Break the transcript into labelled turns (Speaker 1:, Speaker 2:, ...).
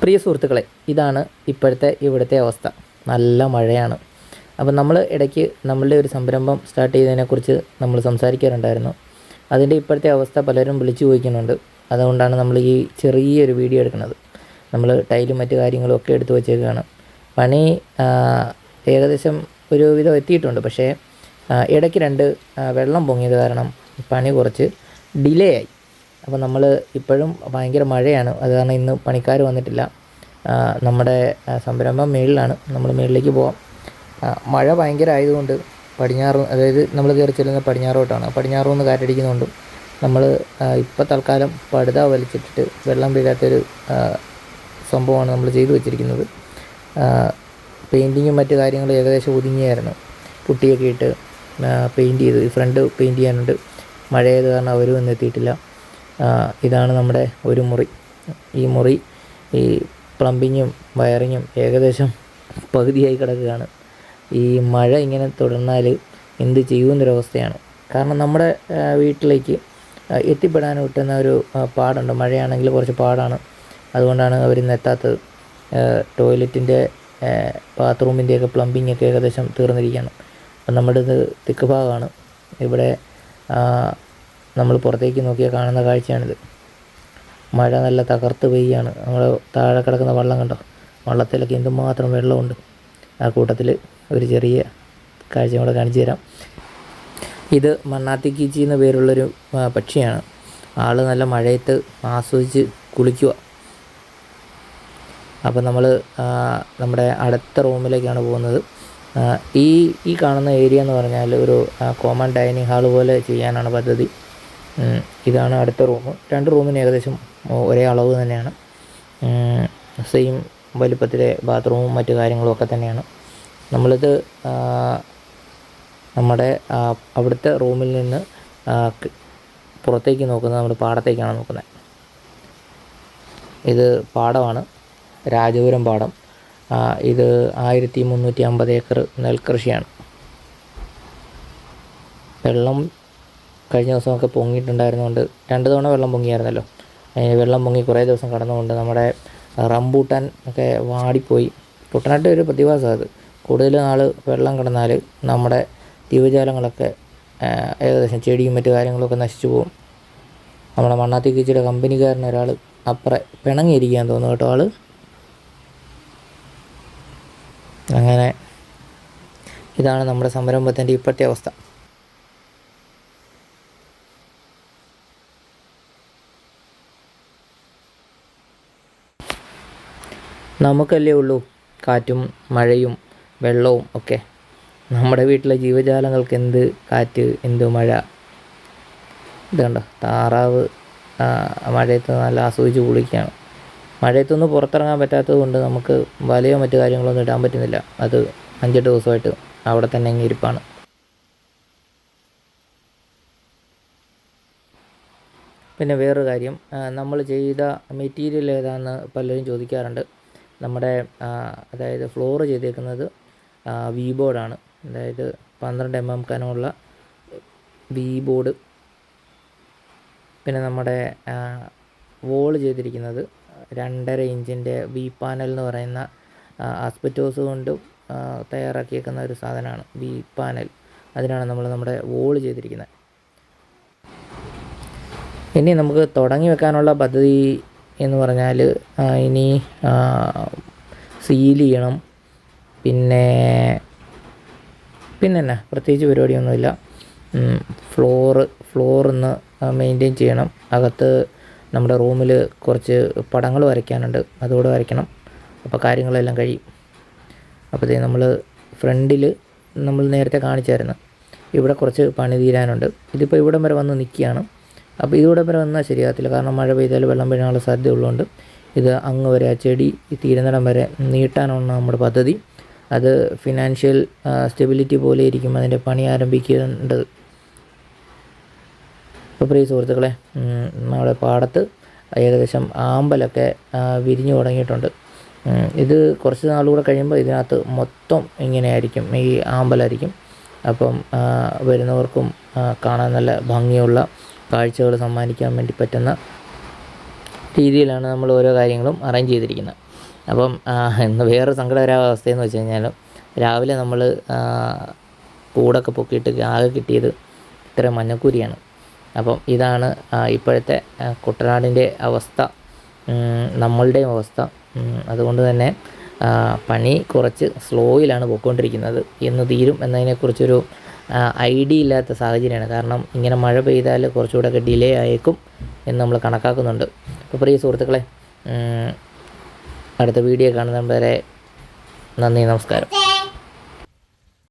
Speaker 1: പ്രിയ സുഹൃത്തുക്കളെ ഇതാണ് ഇപ്പോഴത്തെ ഇവിടുത്തെ അവസ്ഥ. നല്ല മഴയാണ്. അപ്പം നമ്മൾ ഇടയ്ക്ക് നമ്മളുടെ ഒരു സംരംഭം സ്റ്റാർട്ട് ചെയ്തതിനെക്കുറിച്ച് നമ്മൾ സംസാരിക്കാറുണ്ടായിരുന്നു. അതിന്റെ ഇപ്പോഴത്തെ അവസ്ഥ പലരും വിളിച്ചു ചോദിക്കുന്നുണ്ട്. അതുകൊണ്ടാണ് നമ്മൾ ഈ ചെറിയൊരു വീഡിയോ എടുക്കുന്നത്. നമ്മൾ ടൈലും മറ്റ് കാര്യങ്ങളും ഒക്കെ എടുത്തു വച്ചേക്കുകയാണ് പണി ഏകദേശം ഒരു വിധം എത്തിയിട്ടുണ്ട്. പക്ഷേ ഇടയ്ക്ക് രണ്ട് വെള്ളം പൊങ്ങിയത് കാരണം പണി കുറച്ച് ഡിലേ ആയി. അപ്പോൾ നമ്മൾ ഇപ്പോഴും ഭയങ്കര മഴയാണ്. അത് കാരണം ഇന്ന് പണിക്കാർ വന്നിട്ടില്ല. നമ്മുടെ സംരംഭം മേളിലാണ്. നമ്മൾ മേളിലേക്ക് പോവാം. മഴ ഭയങ്കര ആയതുകൊണ്ട് പടിഞ്ഞാറ് അതായത് നമ്മൾ കയറി ചെല്ലുന്ന പടിഞ്ഞാറോട്ടാണ് പടിഞ്ഞാറു നിന്ന് കാറ്റടിക്കുന്നതുകൊണ്ടും നമ്മൾ ഇപ്പോൾ തൽക്കാലം പടുത വലിച്ചിട്ടിട്ട് വെള്ളം വീഴാത്തൊരു സംഭവമാണ് നമ്മൾ ചെയ്തു വെച്ചിരിക്കുന്നത്. പെയിന്റിങ്ങും മറ്റു കാര്യങ്ങളും ഏകദേശം ഒതുങ്ങിയായിരുന്നു. പുട്ടിയൊക്കെ ഇട്ട് പെയിന്റ് ചെയ്ത് ഫ്രണ്ട് പെയിന്റ് ചെയ്യാനുണ്ട്. മഴയായത് കാരണം അവരും ഒന്നും എത്തിയിട്ടില്ല. ഇതാണ് നമ്മുടെ ഒരു മുറി. ഈ മുറി ഈ പ്ലംബിങ്ങും വയറിങ്ങും ഏകദേശം പകുതിയായി കിടക്കുകയാണ്. ഈ മഴ ഇങ്ങനെ തുടർന്നാൽ എന്ത് ചെയ്യുമെന്നൊരവസ്ഥയാണ്. കാരണം നമ്മുടെ വീട്ടിലേക്ക് എത്തിപ്പെടാൻ കിട്ടുന്ന ഒരു പാടുണ്ട്. മഴയാണെങ്കിൽ കുറച്ച് പാടാണ്. അതുകൊണ്ടാണ് അവരിന്ന് എത്താത്തത്. ടോയ്ലറ്റിന്റെ ബാത്റൂമിന്റെയൊക്കെ പ്ലംബിംഗ് ഒക്കെ ഏകദേശം തീർന്നിരിക്കുകയാണ്. അപ്പം നമ്മുടെ ഇത് തെക്ക് ഭാഗമാണ്. ഇവിടെ നമ്മൾ പുറത്തേക്ക് നോക്കിയാൽ കാണുന്ന കാഴ്ചയാണിത്. മഴ നല്ല തകർത്ത് പെയ്യാണ്. നമ്മൾ താഴെ കിടക്കുന്ന വള്ളം കണ്ടോ? വള്ളത്തിലൊക്കെ എന്തുമാത്രം വെള്ളമുണ്ട്. ആ കൂട്ടത്തിൽ ഒരു ചെറിയ കാഴ്ച കൂടെ കാണിച്ചു തരാം. ഇത് മണ്ണാത്തി കീച്ചി എന്ന പേരുള്ളൊരു പക്ഷിയാണ്. ആൾ നല്ല മഴയത്ത് ആസ്വദിച്ച് കുളിക്കുക അപ്പോൾ നമ്മൾ നമ്മുടെ അടുത്ത റൂമിലേക്കാണ് പോകുന്നത്. ഈ ഈ കാണുന്ന ഏരിയ എന്ന് പറഞ്ഞാൽ ഒരു കോമൺ ഡൈനിങ് ഹാൾ പോലെ ചെയ്യാനാണ് പദ്ധതി. ഇതാണ് അടുത്ത റൂം. രണ്ട് റൂമിന് ഏകദേശം ഒരേ അളവ് തന്നെയാണ്. സെയിം വലുപ്പത്തിലെ ബാത്റൂമും മറ്റു കാര്യങ്ങളും ഒക്കെ തന്നെയാണ്. നമ്മളിത് നമ്മുടെ അവിടുത്തെ റൂമിൽ നിന്ന് പുറത്തേക്ക് നോക്കുന്നത് നമ്മൾ പാടത്തേക്കാണ് നോക്കുന്നത്. ഇത് പാടമാണ്. രാജപുരം പാടം. ഇത് ആയിരത്തി മുന്നൂറ്റി അമ്പത് ഏക്കർ നെൽകൃഷിയാണ്. വെള്ളം കഴിഞ്ഞ ദിവസമൊക്കെ പൊങ്ങിയിട്ടുണ്ടായിരുന്നുകൊണ്ട് രണ്ട് തവണ വെള്ളം പൊങ്ങിയായിരുന്നല്ലോ. വെള്ളം പൊങ്ങി കുറേ ദിവസം കടന്നുകൊണ്ട് നമ്മുടെ റംബൂട്ടാൻ ഒക്കെ വാടിപ്പോയി. കുട്ടനാട്ട് ഒരു പ്രതിഭാസം അത്. കൂടുതൽ നാൾ വെള്ളം കിടന്നാൽ നമ്മുടെ ജീവജാലങ്ങളൊക്കെ ഏകദേശം ചെടിയും മറ്റു കാര്യങ്ങളൊക്കെ നശിച്ചു പോകും. നമ്മുടെ മണ്ണാത്തി കീച്ചിയുടെ കമ്പനിക്കാരൻ ഒരാൾ അപ്പുറം പിണങ്ങിയിരിക്കാൻ തോന്നുന്നു കേട്ടോ ആൾ അങ്ങനെ ഇതാണ് നമ്മുടെ സംരംഭത്തിന്റെ ഇപ്പോഴത്തെ അവസ്ഥ. നമുക്കല്ലേ ഉള്ളൂ കാറ്റും മഴയും വെള്ളവും ഒക്കെ. നമ്മുടെ വീട്ടിലെ ജീവജാലങ്ങൾക്ക് എന്ത് കാറ്റ് എന്ത് മഴ? ഇത് കണ്ടോ? താറാവ് മഴയത്ത് നല്ല ആസ്വദിച്ച് കുളിക്കുകയാണ്. മഴയത്തൊന്നും പുറത്തിറങ്ങാൻ പറ്റാത്തത് കൊണ്ട് നമുക്ക് വലയോ മറ്റു കാര്യങ്ങളൊന്നും ഇടാൻ പറ്റുന്നില്ല. അത് അഞ്ചെട്ട് ദിവസമായിട്ട് അവിടെ തന്നെ അങ്ങ് ഇരിപ്പാണ്. പിന്നെ വേറൊരു കാര്യം നമ്മൾ ചെയ്ത മെറ്റീരിയൽ ഏതാണെന്ന് പലരും ചോദിക്കാറുണ്ട്. നമ്മുടെ അതായത് ഫ്ലോർ ചെയ്തേക്കുന്നത് വി ബോർഡാണ് അതായത് പന്ത്രണ്ട് എം എം കനമുള്ള വി ബോർഡ് പിന്നെ നമ്മുടെ വോൾ ചെയ്തിരിക്കുന്നത് രണ്ടര ഇഞ്ചിന്റെ വി പാനൽ എന്ന് പറയുന്ന ആസ്പെറ്റോസ് കൊണ്ട് തയ്യാറാക്കിയേക്കുന്ന ഒരു സാധനമാണ് വി പാനൽ അതിനാണ് നമ്മൾ നമ്മുടെ വോൾ ചെയ്തിരിക്കുന്നത്. ഇനി നമുക്ക് തുടങ്ങി വെക്കാനുള്ള പദ്ധതി എന്ന് പറഞ്ഞാൽ ഇനി സീൽ ചെയ്യണം. പിന്നെ പിന്നെ തന്നെ പ്രത്യേകിച്ച് പരിപാടിയൊന്നുമില്ല. ഫ്ലോറ് ഫ്ലോറിന്ന് മെയിന്റെയിൻ ചെയ്യണം. അകത്ത് നമ്മുടെ റൂമിൽ കുറച്ച് പടങ്ങൾ വരയ്ക്കാനുണ്ട്. അതുകൂടെ വരയ്ക്കണം. അപ്പോൾ കാര്യങ്ങളെല്ലാം കഴിയും. അപ്പോഴത്തേ നമ്മൾ ഫ്രണ്ടിൽ നമ്മൾ നേരത്തെ കാണിച്ചായിരുന്നു. ഇവിടെ കുറച്ച് പണി തീരാനുണ്ട്. ഇതിപ്പോൾ ഇവിടം വരെ വന്ന് നിൽക്കുകയാണ്. അപ്പോൾ ഇതിവിടെ വരെ വന്നാൽ ശരിയാകത്തില്ല. കാരണം മഴ പെയ്താൽ വെള്ളം വീഴാനുള്ള സാധ്യത ഉള്ളതുകൊണ്ട് ഇത് അങ്ങ് വരെ ആ ചെടി തീരുന്നിടം വരെ നീട്ടാനാണ് നമ്മുടെ പദ്ധതി. അത് ഫിനാൻഷ്യൽ സ്റ്റെബിലിറ്റി പോലെ ഇരിക്കും അതിന്റെ പണി ആരംഭിക്കേണ്ടത്. ഇപ്പോൾ പ്രിയ സുഹൃത്തുക്കളെ നമ്മുടെ പാടത്ത് ഏകദേശം ആമ്പലൊക്കെ വിരിഞ്ഞു തുടങ്ങിയിട്ടുണ്ട്. ഇത് കുറച്ച് നാളുകൂടെ കഴിയുമ്പോൾ ഇതിനകത്ത് മൊത്തം ഇങ്ങനെയായിരിക്കും. ഈ ആമ്പലായിരിക്കും. അപ്പം വരുന്നവർക്കും കാണാൻ നല്ല ഭംഗിയുള്ള കാഴ്ചകൾ സമ്മാനിക്കാൻ വേണ്ടി പറ്റുന്ന രീതിയിലാണ് നമ്മൾ ഓരോ കാര്യങ്ങളും അറേഞ്ച് ചെയ്തിരിക്കുന്നത്. അപ്പം ഇന്ന് വേറെ സങ്കടകരാവസ്ഥയെന്ന് വെച്ച് കഴിഞ്ഞാൽ രാവിലെ നമ്മൾ കൂടൊക്കെ പൊക്കിയിട്ട് ആകെ കിട്ടിയത് ഇത്ര മഞ്ഞക്കൂരിയാണ്. അപ്പം ഇതാണ് ഇപ്പോഴത്തെ കുട്ടനാടിന്റെ അവസ്ഥ നമ്മളുടെയും അവസ്ഥ. അതുകൊണ്ട് തന്നെ പണി കുറച്ച് സ്ലോയിലാണ് പോയിക്കൊണ്ടിരിക്കുന്നത് എന്ന് തീരും എന്നതിനെക്കുറിച്ചൊരു ഐഡിയ ഇല്ലാത്ത സാഹചര്യമാണ്. കാരണം ഇങ്ങനെ മഴ പെയ്താൽ കുറച്ചുകൂടെയൊക്കെ ഡിലേ ആയേക്കും എന്ന് നമ്മൾ കണക്കാക്കുന്നുണ്ട്. അപ്പോൾ പ്രിയ സുഹൃത്തുക്കളെ അടുത്ത വീഡിയോ കാണുന്നവരെ നന്ദി നമസ്കാരം.